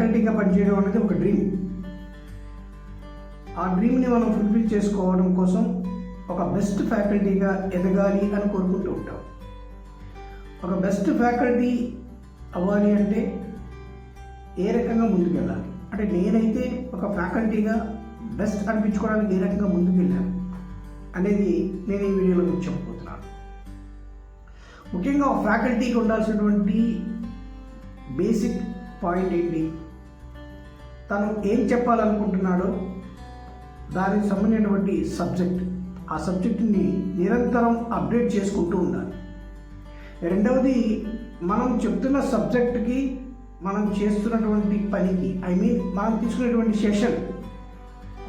ఫ్యాకల్టీగా పనిచేయడం అనేది ఒక డ్రీమ్ ఆ డ్రీమ్ని మనం ఫుల్ఫిల్ చేసుకోవడం కోసం ఒక బెస్ట్ ఫ్యాకల్టీగా ఎదగాలి అని కోరుకుంటూ ఉంటాం. ఒక బెస్ట్ ఫ్యాకల్టీ అవ్వాలి అంటే ఏ రకంగా ముందుకెళ్ళాలి? అంటే నేనైతే ఒక ఫ్యాకల్టీగా బెస్ట్ అనిపించుకోవడానికి ఏ రకంగా ముందుకెళ్ళాను అనేది నేను ఈ వీడియోలో మీకు చెప్పబోతున్నాను. ముఖ్యంగా ఒక ఫ్యాకల్టీకి ఉండాల్సినటువంటి బేసిక్ పాయింట్ ఏంటి? తను ఏం చెప్పాలనుకుంటున్నాడో దానికి సంబంధించినటువంటి సబ్జెక్ట్ ఆ సబ్జెక్టుని నిరంతరం అప్డేట్ చేసుకుంటూ ఉండాలి. రెండవది మనం చెప్తున్న సబ్జెక్ట్కి మనం చేస్తున్నటువంటి పనికి ఐ మీన్ మనం తీసుకునేటువంటి సెషన్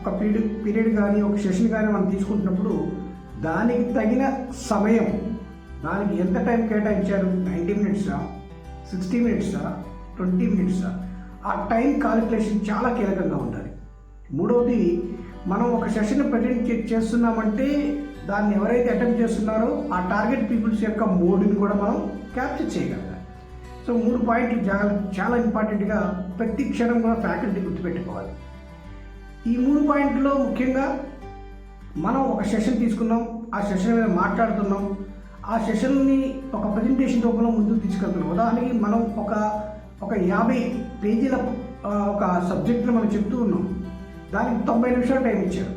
ఒక పీరియడ్ పీరియడ్ కానీ ఒక సెషన్ కానీ మనం తీసుకుంటున్నప్పుడు దానికి తగిన సమయం దానికి ఎంత టైం కేటాయించారు? నైంటీ మినిట్సా సిక్స్టీ మినిట్సా ట్వంటీ మినిట్సా ఆ టైం కాలిక్యులేషన్ చాలా కీలకంగా ఉండాలి. మూడవది మనం ఒక సెషన్ ప్రజెంట్ చేస్తున్నామంటే దాన్ని ఎవరైతే అటెంప్ట్ చేస్తున్నారో ఆ టార్గెట్ పీపుల్స్ యొక్క మోడ్ని కూడా మనం క్యాప్చర్ చేయగలగాలి. సో మూడు పాయింట్లు చాలా చాలా ఇంపార్టెంట్గా ప్రతి క్షణం కూడా ఫ్యాకల్టీ గుర్తుపెట్టుకోవాలి. ఈ మూడు పాయింట్లో ముఖ్యంగా మనం ఒక సెషన్ తీసుకున్నాం ఆ సెషన్ మీద మాట్లాడుతున్నాం. ఆ సెషన్ని ఒక ప్రజెంటేషన్ రూపంలో ముందుకు తీసుకెళ్తున్నాం. ఉదాహరణకి మనం ఒక ఒక యాభై పేజీల ఒక సబ్జెక్టును మనం చెప్తూ ఉన్నాం. దానికి తొంభై నిమిషాలు టైం ఇచ్చారు.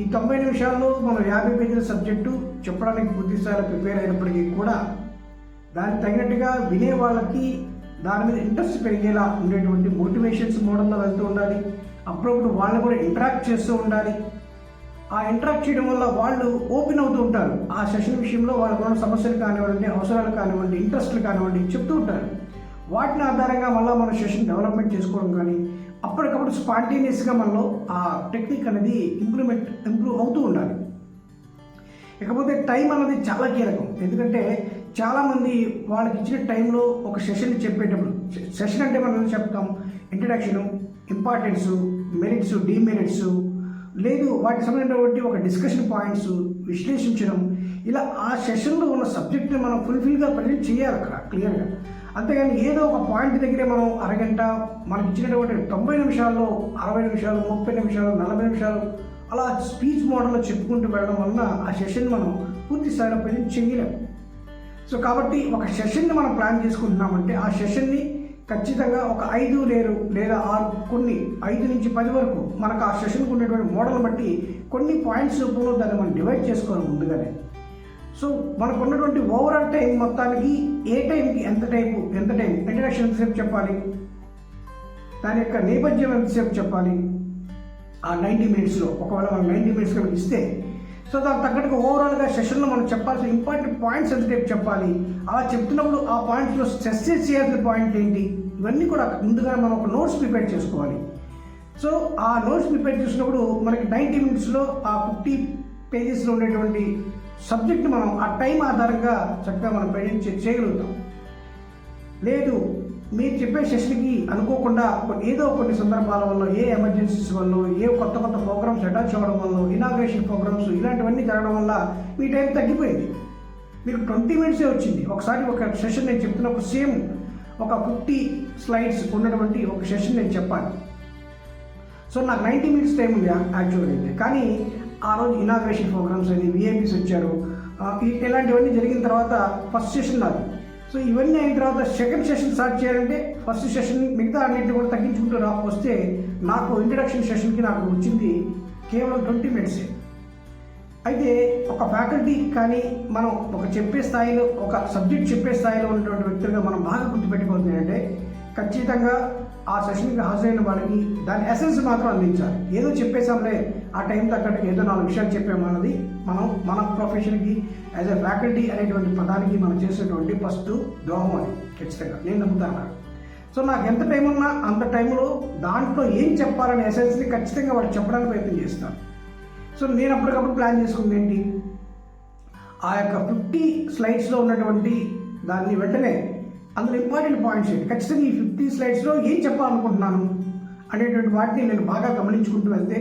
ఈ తొంభై నిమిషాల్లో మనం యాభై పేజీల సబ్జెక్టు చెప్పడానికి పూర్తి ప్రిపేర్ అయినప్పటికీ కూడా దానికి తగినట్టుగా వినే వాళ్ళకి దాని మీద ఇంట్రెస్ట్ పెరిగేలా ఉండేటువంటి మోటివేషన్స్ మోడల్లో వెళ్తూ ఉండాలి. అప్పుడప్పుడు వాళ్ళని కూడా ఇంటరాక్ట్ చేస్తూ ఉండాలి. ఆ ఇంటరాక్ట్ చేయడం వల్ల వాళ్ళు ఓపెన్ అవుతూ ఉంటారు. ఆ సెషన్ విషయంలో వాళ్ళకు ఉన్న సమస్యలు కానివ్వండి అవసరాలు కానివ్వండి ఇంట్రెస్ట్లు కానివ్వండి చెప్తూ ఉంటారు. వాటిని ఆధారంగా మళ్ళీ మన సెషన్ డెవలప్మెంట్ చేసుకోవడం కానీ అప్పటికప్పుడు స్పాంటేనియస్గా మనలో ఆ టెక్నిక్ అనేది ఇంప్రూవ్మెంట్ ఇంప్రూవ్ అవుతూ ఉండాలి. ఇకపోతే టైం అన్నది చాలా కీలకం. ఎందుకంటే చాలామంది వాళ్ళకి ఇచ్చిన టైంలో ఒక సెషన్ చెప్పేటప్పుడు సెషన్ అంటే మనం చెప్తాం? ఇంట్రడక్షను ఇంపార్టెన్స్ మెరిట్స్ డిమెరిట్స్ లేదు వాటికి సంబంధించినటువంటి ఒక డిస్కషన్ పాయింట్స్ విశ్లేషించడం ఇలా ఆ సెషన్లో ఉన్న సబ్జెక్ట్ని మనం ఫుల్ఫిల్గా ప్రజెంట్ చేయాలి అక్కడ క్లియర్గా అంతేగాని ఏదో ఒక పాయింట్ దగ్గరే మనం అరగంట మనకి ఇచ్చినటువంటి తొంభై నిమిషాల్లో అరవై నిమిషాలు ముప్పై నిమిషాలు నలభై నిమిషాలు అలా స్పీచ్ మోడల్లో చెప్పుకుంటూ వెళ్ళడం వలన ఆ సెషన్ మనం పూర్తి స్థాయిలో ప్రజెంట్ చేయలేం. సో కాబట్టి ఒక సెషన్ని మనం ప్లాన్ చేసుకుంటున్నామంటే ఆ సెషన్ని ఖచ్చితంగా ఒక ఐదు లేరు లేదా ఆరు కొన్ని ఐదు నుంచి పది వరకు మనకు ఆ సెషన్కు ఉండేటువంటి మోడల్ బట్టి కొన్ని పాయింట్స్ రూపంలో దాన్ని మనం డివైడ్ చేసుకోవాలి ముందుగానే. సో మనకు ఉన్నటువంటి ఓవరాల్ టైం మొత్తానికి? ఏ టైంకి ఎంత టైపు ఎంత టైం? ఇంట్రడక్షన్ ఎంతసేపు చెప్పాలి? దాని యొక్క నేపథ్యం ఎంతసేపు చెప్పాలి? ఆ నైంటీ మినిట్స్లో. ఒకవేళ మనం నైంటీ మినిట్స్ కనుక ఇస్తే. సో దానికి తగ్గట్టుగా ఓవరాల్గా సెషన్లో మనం చెప్పాల్సిన ఇంపార్టెంట్ పాయింట్స్ ఎంతసేపు చెప్పాలి? అలా చెప్తున్నప్పుడు ఆ పాయింట్స్లో స్ట్రెస్ చేయాల్సిన పాయింట్ ఏంటి? ఇవన్నీ కూడా ముందుగా మనం ఒక నోట్స్ ప్రిపేర్ చేసుకోవాలి. సో ఆ నోట్స్ ప్రిపేర్ చేసినప్పుడు మనకి నైంటీ మినిట్స్లో ఆ ఫిఫ్టీ పేజెస్లో ఉండేటువంటి సబ్జెక్ట్ని మనం ఆ టైం ఆధారంగా చక్కగా మనం ప్రజెంట్ చేయగలుగుతాం. లేదు మీరు చెప్పే సెషన్కి అనుకోకుండా ఏదో కొన్ని సందర్భాల వల్ల ఏ ఎమర్జెన్సీస్ వల్ల ఏ కొత్త కొత్త ప్రోగ్రామ్స్ అటాచ్ అవ్వడం వల్ల ఇనాగ్రేషన్ ప్రోగ్రామ్స్ ఇలాంటివన్నీ జరగడం వల్ల మీ టైం తగ్గిపోయింది. మీకు ట్వంటీ మినిట్సే వచ్చింది. ఒకసారి ఒక సెషన్ నేను చెప్తున్నప్పుడు సేమ్ ఒక ఫిఫ్టీ స్లైడ్స్ ఉన్నటువంటి ఒక సెషన్ నేను చెప్పాలి. సో నాకు నైంటీ మినిట్స్ టైం ఉంది యాక్చువల్గా అయితే. కానీ ఆ రోజు ఇనాగ్రేషన్ ప్రోగ్రామ్స్ అని విఐపీస్ వచ్చారు. ఇలాంటివన్నీ జరిగిన తర్వాత ఫస్ట్ సెషన్ నాది సో ఇవన్నీ అయిన తర్వాత సెకండ్ సెషన్ స్టార్ట్ చేయాలంటే ఫస్ట్ సెషన్ మిగతా అన్నింటిని కూడా తగ్గించుకుంటూ రా వస్తే నాకు ఇంట్రడక్షన్ సెషన్కి నాకు వచ్చింది కేవలం ట్వంటీ మినిట్సే అయితే ఒక ఫ్యాకల్టీ కానీ మనం ఒక చెప్పే స్థాయిలో ఒక సబ్జెక్ట్ చెప్పే స్థాయిలో ఉన్నటువంటి వ్యక్తులుగా మనం బాగా గుర్తుపెట్టుకోవాలి అంటే ఖచ్చితంగా ఆ సెషన్కి హాజరైన వాళ్ళకి దాని ఎసెన్స్ మాత్రం అందించాలి. ఏదో చెప్పేసాంలే ఆ టైం తగ్గట్టు ఏదో నాలుగు విషయాలు చెప్పామన్నది మనం మన ప్రొఫెషన్కి యాజ్ అ ఫ్యాకల్టీ అనేటువంటి పదానికి మనం చేసేటువంటి ఫస్ట్ ద్రోహం అని ఖచ్చితంగా. నేను నమ్ముతాను సో నాకు ఎంత టైం ఉన్నా అంత టైంలో దాంట్లో ఏం చెప్పాలనే ఎసెన్స్ని ఖచ్చితంగా వాడు చెప్పడానికి ప్రయత్నం చేస్తాను సో నేను అప్పటికప్పుడు ప్లాన్ చేసుకుంది ఏంటి? ఆ యొక్క ఫిఫ్టీ స్లైడ్స్లో ఉన్నటువంటి దాన్ని వెంటనే అందులో ఇంపార్టెంట్ పాయింట్స్ ఏంటి? ఖచ్చితంగా ఈ ఫిఫ్టీ స్లైడ్స్లో ఏం చెప్పాలనుకుంటున్నాను అనేటువంటి వాటిని నేను బాగా గమనించుకుంటూ వెళ్తే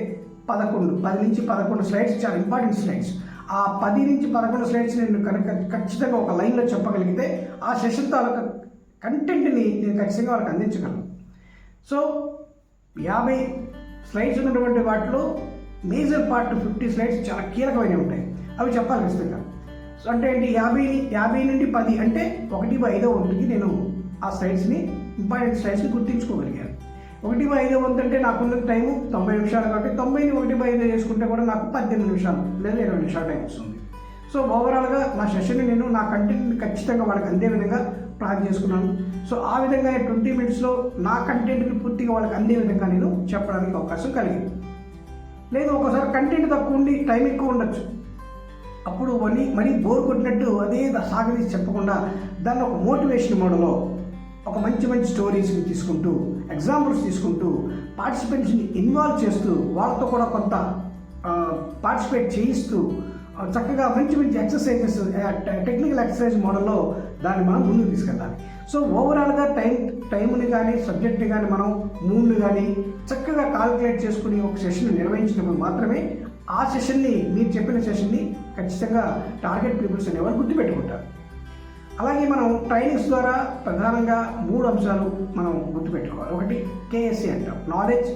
పదకొండు పది నుంచి పదకొండు స్లైడ్స్ చాలా ఇంపార్టెంట్ స్లైడ్స్ ఆ పది నుంచి పదకొండు స్లైడ్స్ నేను కనుక ఖచ్చితంగా ఒక లైన్లో చెప్పగలిగితే ఆ సెషన్ తాలూకా కంటెంట్ని నేను ఖచ్చితంగా వాళ్ళకి అందించగలను. సో యాభై స్లైడ్స్ ఉన్నటువంటి వాటిలో మేజర్ పార్ట్ ఫిఫ్టీ స్లైడ్స్ చాలా కీలకమైనవి ఉంటాయి. అవి చెప్పాలి ఖచ్చితంగా. సో అంటే ఏంటి? యాభై యాభై నుండి పది అంటే ఒకటి బై ఐదో వంతుకి నేను ఆ స్లైడ్స్ని ఇంపార్టెంట్ స్లైడ్స్ని గుర్తించుకోగలిగాను. ఒకటి బై ఐదు వంతు అంటే నాకున్న టైము తొంభై నిమిషాలు కాబట్టి తొంభైని ఒకటి బై ఐదు చేసుకుంటే కూడా నాకు పద్దెనిమిది నిమిషాలు లేదా ఇరవై నిమిషాలు టైం వస్తుంది. సో ఓవరాల్గా నా సెషన్ని నేను నా కంటెంట్ని ఖచ్చితంగా వాళ్ళకి అందే విధంగా ప్లాన్ చేసుకున్నాను. సో ఆ విధంగా ట్వంటీ మినిట్స్లో నా కంటెంట్ని పూర్తిగా వాళ్ళకి అందే విధంగా నేను చెప్పడానికి అవకాశం కలిగింది. లేదు ఒకసారి కంటెంట్ తక్కువ ఉండి టైం ఎక్కువ ఉండొచ్చు. అప్పుడు మళ్ళీ మరీ బోర్ కొట్టినట్టు అదే దా- సాగదీసి చెప్పకుండా దాన్ని ఒక మోటివేషన్ మోడలో ఒక మంచి మంచి స్టోరీస్ని తీసుకుంటూ ఎగ్జాంపుల్స్ తీసుకుంటూ పార్టిసిపెంట్స్ని ఇన్వాల్వ్ చేస్తూ వాళ్ళతో కూడా కొంత పార్టిసిపేట్ చేయిస్తూ చక్కగా మంచి మంచి ఎక్సర్సైజెస్ టెక్నికల్ ఎక్సర్సైజ్ మోడల్లో దాన్ని మనం ముందుకు తీసుకెళ్ళాలి. సో ఓవరాల్గా టైం టైంని కానీ సబ్జెక్ట్ని కానీ మనం మూడ్ని కానీ చక్కగా కాల్కులేట్ చేసుకుని ఒక సెషన్ నిర్వహించినప్పుడు మాత్రమే ఆ సెషన్ని మీరు చెప్పిన సెషన్ని ఖచ్చితంగా టార్గెట్ పీపుల్స్ అనేవారు గుర్తుపెట్టుకుంటారు. అలాగే మనం ట్రైనింగ్స్ ద్వారా ప్రధానంగా మూడు అంశాలు మనం గుర్తుపెట్టుకోవాలి. ఒకటి కేఎస్సి అంటాం. Knowledge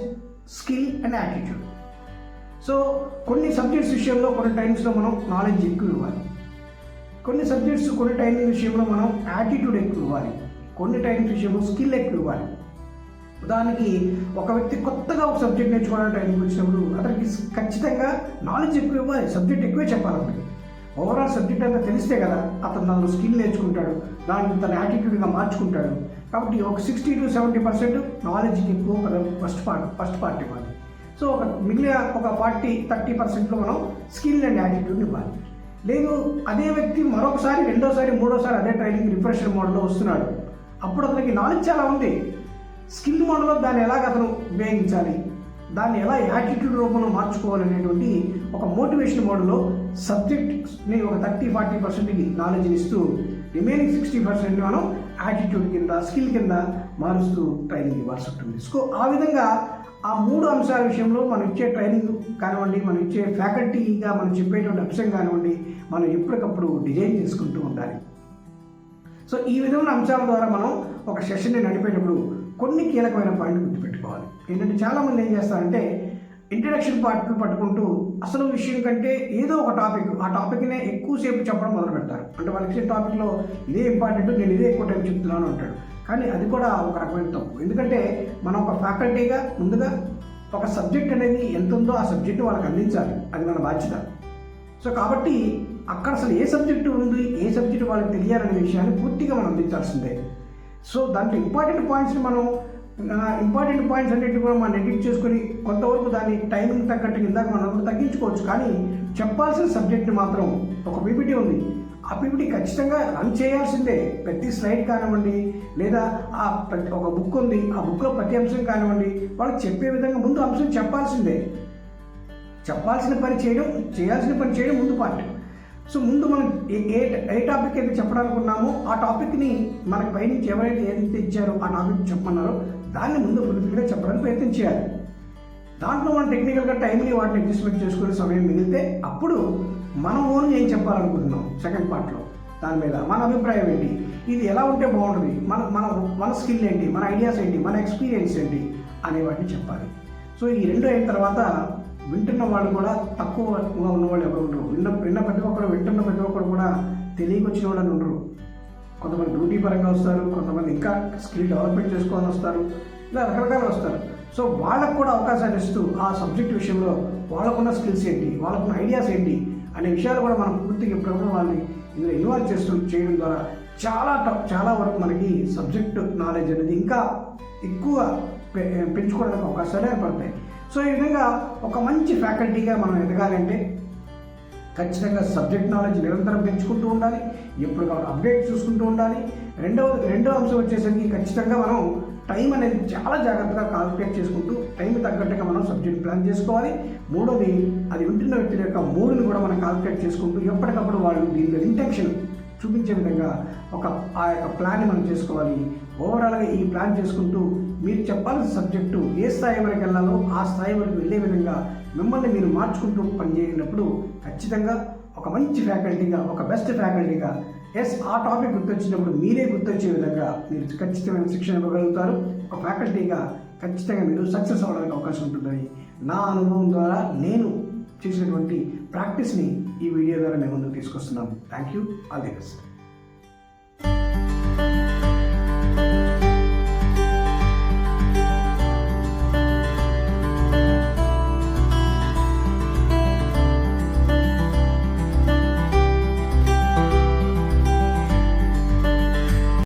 skill and attitude so కొన్ని సబ్జెక్ట్స్ విషయంలో కొన్ని టైమ్స్లో మనం నాలెడ్జ్ ఎక్కువ ఇవ్వాలి. కొన్ని సబ్జెక్ట్స్ కొన్ని టైమింగ్ విషయంలో మనం యాటిట్యూడ్ ఎక్కువ ఇవ్వాలి. కొన్ని టైమ్స్ విషయంలో స్కిల్ ఎక్కువ ఇవ్వాలి. ఉదాహరణకి ఒక వ్యక్తి కొత్తగా ఒక సబ్జెక్ట్ నేర్చుకోవడానికి టైమింగ్ వచ్చినప్పుడు అతనికి ఖచ్చితంగా నాలెడ్జ్ ఎక్కువ ఇవ్వాలి. సబ్జెక్ట్ ఎక్కువే చెప్పాలి అతనికి ఓవరాల్ సబ్జెక్ట్ అంతా తెలిస్తే కదా అతను దానిలో స్కిల్ నేర్చుకుంటాడు దాన్ని తన యాటిట్యూడ్గా మార్చుకుంటాడు. కాబట్టి ఒక సిక్స్టీ టు సెవెంటీ పర్సెంట్ నాలెడ్జ్కి ఎక్కువ ఫస్ట్ పార్ట్ ఫస్ట్ పార్ట్ ఇవ్వాలి. సో ఒక మిగిలిన ఒక ఫార్టీ థర్టీ పర్సెంట్లో మనం స్కిల్ అండ్ యాటిట్యూడ్ని ఇవ్వాలి. లేదు అదే వ్యక్తి మరొకసారి రెండోసారి మూడోసారి అదే ట్రైనింగ్ రిఫ్రెషర్ మోడల్లో వస్తున్నాడు. అప్పుడు అతనికి నాలెడ్జ్ చాలా ఉంది. స్కిల్ మోడల్లో దాన్ని ఎలాగ అతను ఉపయోగించాలి? దాన్ని ఎలా యాటిట్యూడ్ రూపంలో మార్చుకోవాలనేటువంటి ఒక మోటివేషన్ మోడల్లో సబ్జెక్ట్ని ఒక థర్టీ ఫార్టీ పర్సెంట్కి నాలెడ్జ్ ఇస్తూ రిమైనింగ్ సిక్స్టీ పర్సెంట్ మనం యాటిట్యూడ్ కింద స్కిల్ కింద మారుస్తూ ట్రైనింగ్ ఇవ్వాల్సి ఉంటుంది సో ఆ విధంగా ఆ మూడు అంశాల విషయంలో మనం ఇచ్చే ట్రైనింగ్ కానివ్వండి మనం ఇచ్చే ఫ్యాకల్టీగా మనం చెప్పేటువంటి అంశం కానివ్వండి మనం ఎప్పటికప్పుడు డిజైన్ చేసుకుంటూ ఉండాలి. సో ఈ విధమైన అంశాల ద్వారా మనం ఒక సెషన్ని నడిపేటప్పుడు కొన్ని కీలకమైన పాయింట్లు గుర్తుపెట్టుకోవాలి. ఏంటంటే చాలామంది ఏం చేస్తారంటే ఇంట్రడక్షన్ పార్ట్ను పట్టుకుంటూ అసలు విషయం కంటే ఏదో ఒక టాపిక్ ఆ టాపిక్నే ఎక్కువసేపు చెప్పడం మొదలు పెడతారు. అంటే వాళ్ళకి ఇచ్చే టాపిక్లో ఇదే ఇంపార్టెంట్ నేను ఇదే ఎక్కువ టైం చెప్తున్నాను అంటాడు. కానీ అది కూడా ఒక రకమైన తప్పు. ఎందుకంటే మనం ఒక ఫ్యాకల్టీగా ముందుగా ఒక సబ్జెక్ట్ అనేది ఎంత ఉందో ఆ సబ్జెక్ట్ వాళ్ళకి అందించాలి. అది మన బాధ్యత. సో కాబట్టి అక్కడ అసలు ఏ సబ్జెక్టు ఉంది ఏ సబ్జెక్టు వాళ్ళకి తెలియాలనే విషయాన్ని పూర్తిగా మనం అందించాల్సిందే. సో దాంట్లో ఇంపార్టెంట్ పాయింట్స్ని మనం ఇంపార్టెంట్ పాయింట్స్ అన్నింటినీ కూడా మనం ఎడిట్ చేసుకొని కొంతవరకు దాన్ని టైమింగ్ తగ్గట్టు ఇందాక మనం తగ్గించుకోవచ్చు. కానీ చెప్పాల్సిన సబ్జెక్ట్ని మాత్రం ఒక పీపీటీ ఉంది. ఆ పీపీటీ ఖచ్చితంగా రన్ చేయాల్సిందే. ప్రతి స్లైడ్ కానివ్వండి లేదా ఆ ప్రతి ఒక బుక్ ఉంది ఆ బుక్లో ప్రతి అంశం కానివ్వండి వాళ్ళకి చెప్పే విధంగా ముందు అంశం చెప్పాల్సిందే. చెప్పాల్సిన పని చేయడం చేయాల్సిన పని చేయడం ముందు పార్ట్ సో ముందు మనం ఏ ఏ ఏ టాపిక్ అయితే చెప్పాలనుకున్నామో ఆ టాపిక్ని మనకి పైనుంచి ఎవరైతే ఏదైతే ఇచ్చారో ఆ టాపిక్ చెప్పమన్నారో దాన్ని ముందు ఫుల్ఫిల్గా చెప్పడానికి ప్రయత్నం చేయాలి. దాంట్లో మనం టెక్నికల్గా టైంని వాటిని అడ్జస్ట్మెంట్ చేసుకునే సమయం మిగిలితే అప్పుడు మనం ఓన్ ఏం చెప్పాలనుకుంటున్నాం? సెకండ్ పార్ట్లో దాని మీద మన అభిప్రాయం ఏంటి? ఇది ఎలా ఉంటే బాగుంటుంది? మన మన మన స్కిల్ ఏంటి? మన ఐడియాస్ ఏంటి? మన ఎక్స్పీరియన్స్ ఏంటి? అనే వాటిని చెప్పాలి. సో ఈ రెండు అయిన తర్వాత వింటున్న వాళ్ళు కూడా తక్కువగా ఉన్నవాళ్ళు ఎవరు ఉండరు. విన్న విన్న ప్రతి ఒక్కరు వింటున్న ప్రతి ఒక్కరు కూడా తెలియకొచ్చిన వాళ్ళు ఉండరు. కొంతమంది డ్యూటీ పరంగా వస్తారు కొంతమంది ఇంకా స్కిల్ డెవలప్మెంట్ చేసుకోవాలని వస్తారు ఇలా రకరకాలు వస్తారు. సో వాళ్ళకు కూడా అవకాశాలు ఇస్తూ ఆ సబ్జెక్ట్ విషయంలో వాళ్ళకున్న స్కిల్స్ ఏంటి వాళ్ళకున్న ఐడియాస్ ఏంటి అనే విషయాలు కూడా మనం పూర్తిగా ఎప్పుడప్పుడు వాళ్ళని ఇందులో ఇన్వాల్వ్ చేస్తూ చేయడం ద్వారా చాలా ట- చాలా వరకు మనకి సబ్జెక్ట్ నాలెడ్జ్ అనేది ఇంకా ఎక్కువ పెంచుకోవడానికి అవకాశాలు ఏర్పడతాయి. సో ఈ విధంగా ఒక మంచి ఫ్యాకల్టీగా మనం ఎదగాలంటే ఖచ్చితంగా సబ్జెక్ట్ నాలెడ్జ్ నిరంతరం పెంచుకుంటూ ఉండాలి ఎప్పుడు కాబట్టి అప్డేట్ చూసుకుంటూ ఉండాలి. రెండవ రెండో అంశం వచ్చేసరికి ఖచ్చితంగా మనం టైం అనేది చాలా జాగ్రత్తగా కాల్కులేట్ చేసుకుంటూ టైం తగ్గట్టుగా మనం సబ్జెక్ట్ ప్లాన్ చేసుకోవాలి. మూడోది అది వింటున్న వ్యక్తుల యొక్క మూడుని కూడా మనం కాల్కులేట్ చేసుకుంటూ ఎప్పటికప్పుడు వాళ్ళు దీనిలో ఇంటెన్షన్ చూపించే విధంగా ఒక ఆ యొక్క ప్లాన్ని మనం చేసుకోవాలి. ఓవరాల్గా ఈ ప్లాన్ చేసుకుంటూ మీరు చెప్పాల్సిన సబ్జెక్టు ఏ స్థాయి వరకు వెళ్ళాలో ఆ స్థాయి వరకు వెళ్ళే విధంగా మిమ్మల్ని మీరు మార్చుకుంటూ పనిచేయనప్పుడు ఖచ్చితంగా ఒక మంచి ఫ్యాకల్టీగా ఒక బెస్ట్ ఫ్యాకల్టీగా ఎస్ ఆ టాపిక్ గుర్తొచ్చినప్పుడు మీరే గుర్తొచ్చే విధంగా మీరు ఖచ్చితమైన శిక్షణ ఇవ్వగలుగుతారు. ఒక ఫ్యాకల్టీగా ఖచ్చితంగా మీరు సక్సెస్ అవ్వడానికి అవకాశం ఉంటుందని నా అనుభవం ద్వారా నేను చేసినటువంటి ప్రాక్టీస్ని ఈ వీడియో ద్వారా మేము ముందుకు తీసుకొస్తున్నాము thank you all the best